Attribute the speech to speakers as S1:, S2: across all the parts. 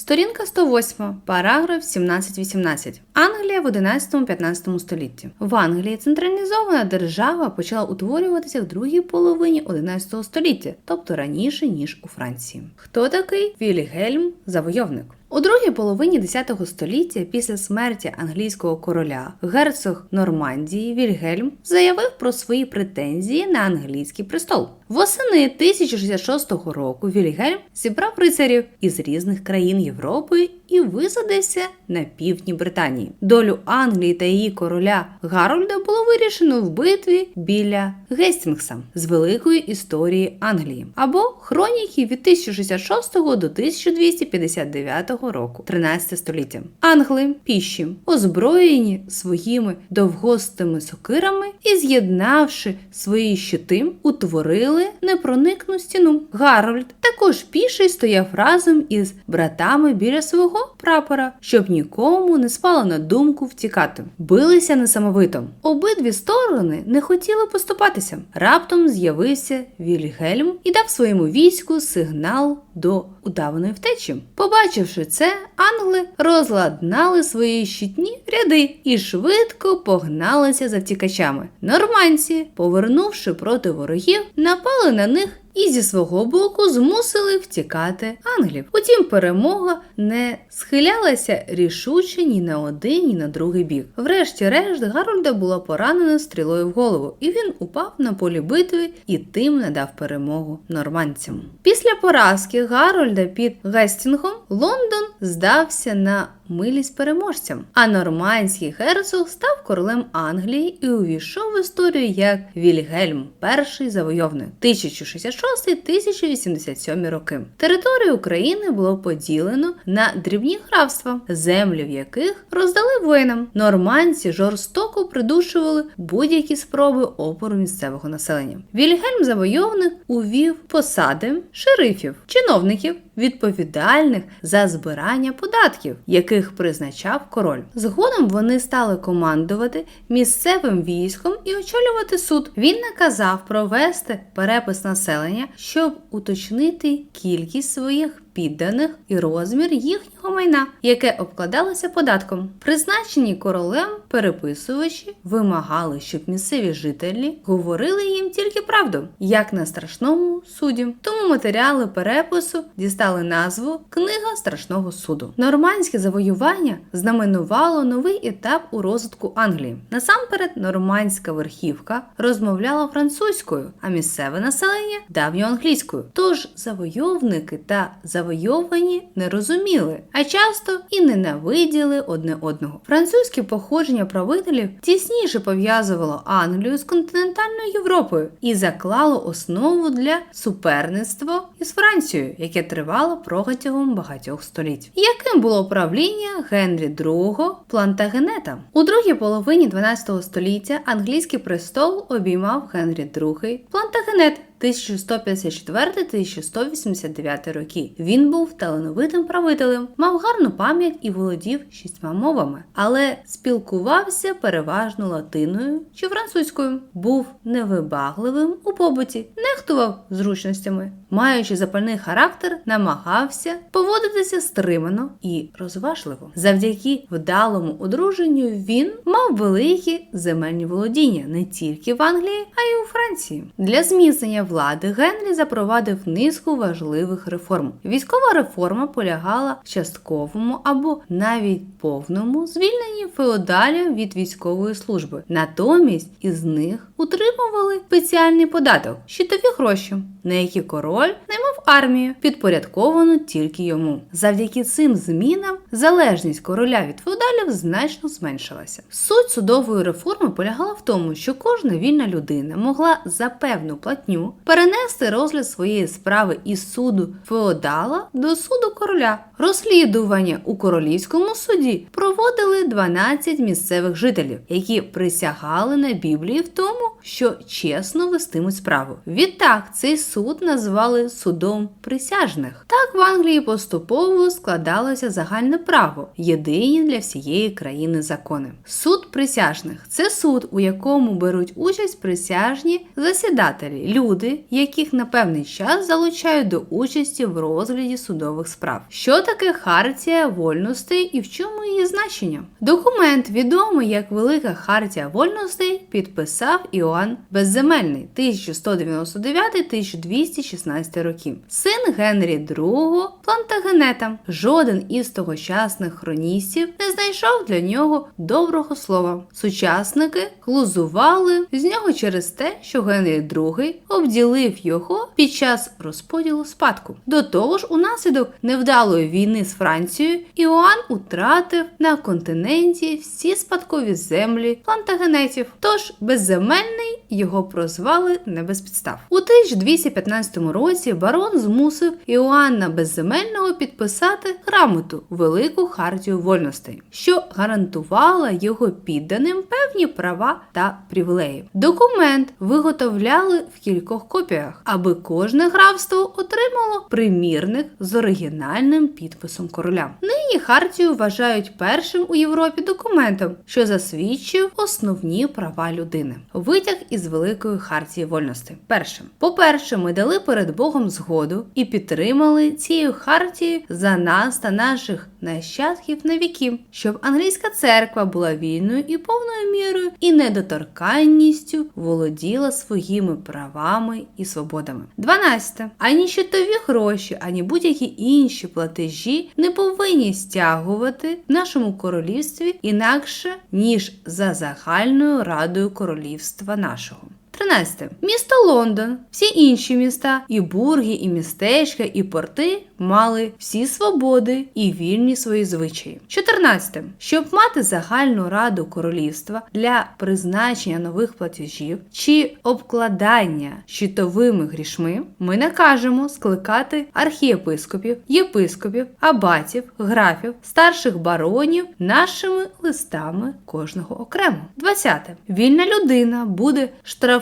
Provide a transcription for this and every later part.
S1: Сторінка 108, параграф 17-18. Англія в 11-15 столітті. В Англії централізована держава почала утворюватися в другій половині 11 століття, тобто раніше ніж у Франції. Хто такий Вільгельм Завойовник? У другій половині 10 століття, після смерті англійського короля, герцог Нормандії Вільгельм заявив про свої претензії на англійський престол. Восени 1066 року Вільгельм зібрав рицарів із різних країн Європи і висадився на півдні Британії. Долю Англії та її короля Гарольда було вирішено в битві біля Гестінгса з великої історії Англії або хроніки від 1066 до 1259 року, 13 століття. Англи піші, озброєні своїми довгостими сокирами і з'єднавши свої щити, утворили непроникну стіну. Гарольд також піший стояв разом із братами біля свого прапора, щоб нікому не спало на думку втікати. Билися несамовито. Обидві сторони не хотіли поступатися. Раптом з'явився Вільгельм і дав своєму війську сигнал до удаваної втечі. Побачивши це, англи розладнали свої щитні ряди і швидко погналися за втікачами. Нормандці, повернувши проти ворогів, напали на них. І зі свого боку змусили втікати англів. Утім, перемога не схилялася рішуче ні на один, ні на другий бік. Врешті-решт, Гарольда була поранена стрілою в голову, і він упав на полі битви і тим надав перемогу нормандцям. Після поразки Гарольда під Гестінгом Лондон здався на милість переможцям, а нормандський герцог став королем Англії і увійшов в історію як Вільгельм, перший завойовник 1066-1087 роки. Територію України було поділено на дрібні графства, землі в яких роздали воїнам. Нормандці жорстоко придушували будь-які спроби опору місцевого населення. Вільгельм завойовник увів посади шерифів, чиновників відповідальних за збирання податків, яких призначав король. Згодом вони стали командувати місцевим військом і очолювати суд. Він наказав провести перепис населення, щоб уточнити кількість своїх підданих і розмір їхнього майна, яке обкладалося податком. Призначені королем переписувачі вимагали, щоб місцеві жителі говорили їм тільки правду, як на страшному суді. Тому матеріали перепису дістали назву Книга страшного суду. Нормандське завоювання знаменувало новий етап у розвитку Англії. Насамперед, нормандська верхівка розмовляла французькою, а місцеве населення давньоанглійською. Тож завойовники та завойовані не розуміли, а часто і ненавиділи одне одного. Французьке походження правителів тісніше пов'язувало Англію з континентальною Європою і заклало основу для суперництва із Францією, яке тривало протягом багатьох століть. Яким було правління Генрі II Плантагенета? У другій половині 12 століття англійський престол обіймав Генрі II Плантагенет. 1154-1189 роки. Він був талановитим правителем, мав гарну пам'ять і володів шістьма мовами, але спілкувався переважно латиною чи французькою, був невибагливим у побуті, нехтував зручностями, маючи запальний характер, намагався поводитися стримано і розважливо. Завдяки вдалому одруженню він мав великі земельні володіння не тільки в Англії, а й у Франції. Для зміцнення влади Генрі запровадив низку важливих реформ. Військова реформа полягала в частковому або навіть повному звільненні феодалів від військової служби. Натомість із них утримували спеціальний податок щитові гроші, на які король наймав армію, підпорядковану тільки йому. Завдяки цим змінам залежність короля від феодалів значно зменшилася. Суть судової реформи полягала в тому, що кожна вільна людина могла за певну платню перенести розгляд своєї справи із суду феодала до суду короля. Розслідування у королівському суді проводили 12 місцевих жителів, які присягали на Біблії в тому, що чесно вестимуть справу. Відтак цей суд назвали судом присяжних. Так в Англії поступово складалося загальне право, єдині для всієї країни закони. Суд присяжних це суд, у якому беруть участь присяжні засідателі, люди, яких на певний час залучають до участі в розгляді судових справ. Що таке хартія вольностей і в чому її значення? Документ, відомий як Велика Хартія вольностей, підписав Іоанн Безземельний 1199-1216 років, син Генрі II Плантагенета. Жоден із тогочасних хроністів не знайшов для нього доброго слова. Сучасники глузували з нього через те, що Генрі II обділив його під час розподілу спадку. До того ж, унаслідок невдалої війни з Францією Іоанн утратив на континенті всі спадкові землі плантагенетів. Тож безземельний його прозвали не без підстав. У 1215 році барон змусив Іоанна Безземельного підписати грамоту Велику хартію вольностей, що гарантувала його підданим певні права та привілеї. Документ виготовляли в кількох копіях, аби кожне графство отримало примірник з оригінальним підписом короля. Нині хартію вважають першим у Європі документом, що засвідчив основні права людини. Витяг із Великої хартії вольності. Перше, по-перше, ми дали перед Богом згоду і підтримали цією хартією за нас та наших нащадків на віки, щоб англійська церква була вільною і повною мірою і недоторканністю володіла своїми правами і свободами. 12. Ані щитові гроші, ані будь-які інші платежі не повинні стягувати в нашому королівстві інакше ніж за загальною радою королівства нашого. 13. Місто Лондон, всі інші міста, і бурги, і містечка, і порти мали всі свободи і вільні свої звичаї. 14. Щоб мати загальну раду королівства для призначення нових платежів чи обкладання щитовими грішми, ми накажемо скликати архієпископів, єпископів, абатів, графів, старших баронів нашими листами кожного окремо. 20. Вільна людина буде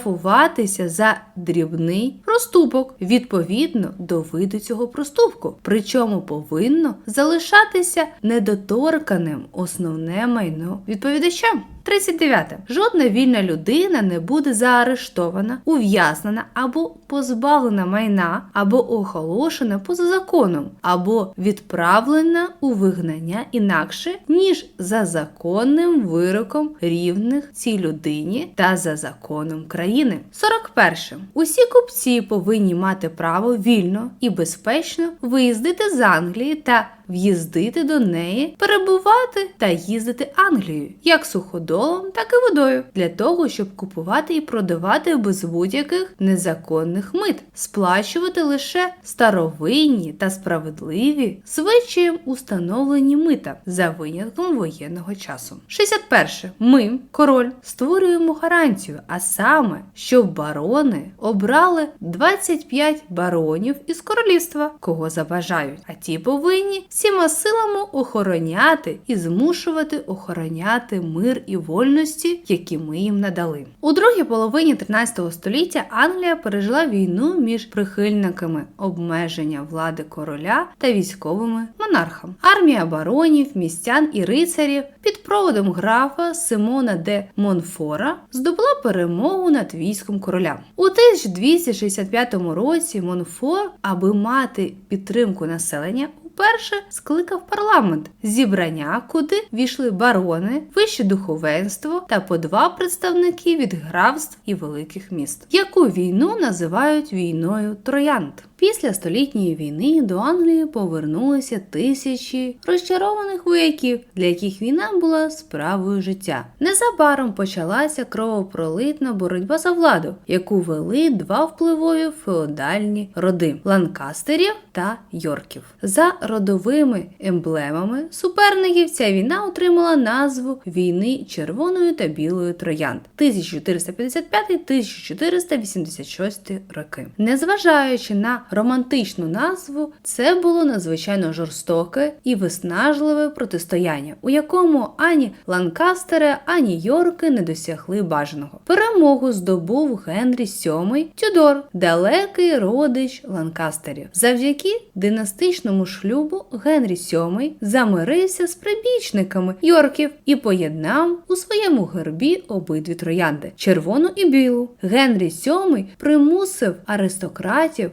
S1: штрафуватися за дрібний проступок відповідно до виду цього проступку, причому повинно залишатися недоторканим основне майно відповідача. 39. Жодна вільна людина не буде заарештована, ув'язнена або позбавлена майна, або оголошена поза законом, або відправлена у вигнання інакше, ніж за законним вироком рівних цій людині та за законом країни. 41. Усі купці повинні мати право вільно і безпечно виїздити з Англії та в'їздити до неї, перебувати та їздити Англією, як суходолом, так і водою, для того, щоб купувати і продавати без будь-яких незаконних мит, сплачувати лише старовинні та справедливі звичаєм установлені мита за винятком воєнного часу. 61. Ми, король, створюємо гарантію, а саме, щоб барони обрали 25 баронів із королівства, кого забажають, а ті повинні всіма силами охороняти і змушувати охороняти мир і вольності, які ми їм надали. У другій половині 13 століття Англія пережила війну між прихильниками обмеження влади короля та військовими монархами. Армія баронів, містян і рицарів під проводом графа Симона де Монфора здобула перемогу над військом короля. У 1265 році Монфор, аби мати підтримку населення, вперше скликав парламент зібрання, куди війшли барони, вище духовенство та по два представники від графств і великих міст, яку війну називають війною троянд. Після столітньої війни до Англії повернулися тисячі розчарованих вояків, для яких війна була справою життя. Незабаром почалася кровопролитна боротьба за владу, яку вели два впливові феодальні роди ланкастерів та йорків. За родовими емблемами суперників ця війна отримала назву війни червоної та білої троянд 1455-1486 роки. Незважаючи на романтичну назву, це було надзвичайно жорстоке і виснажливе протистояння, у якому ані Ланкастери, ані Йорки не досягли бажаного. Перемогу здобув Генрі VII Тюдор, далекий родич Ланкастерів. Завдяки династичному шлюбу Генрі VII замирився з прибічниками Йорків і поєднав у своєму гербі обидві троянди червону і білу. Генрі VII примусив аристократів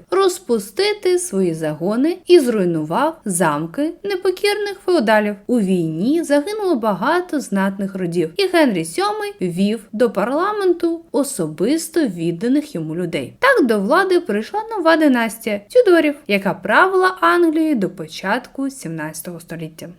S1: розпустити свої загони і зруйнував замки непокірних феодалів. У війні загинуло багато знатних родів, і Генрі VII вів до парламенту особисто відданих йому людей. Так до влади прийшла нова династія Тюдорів, яка правила Англією до початку 17 століття.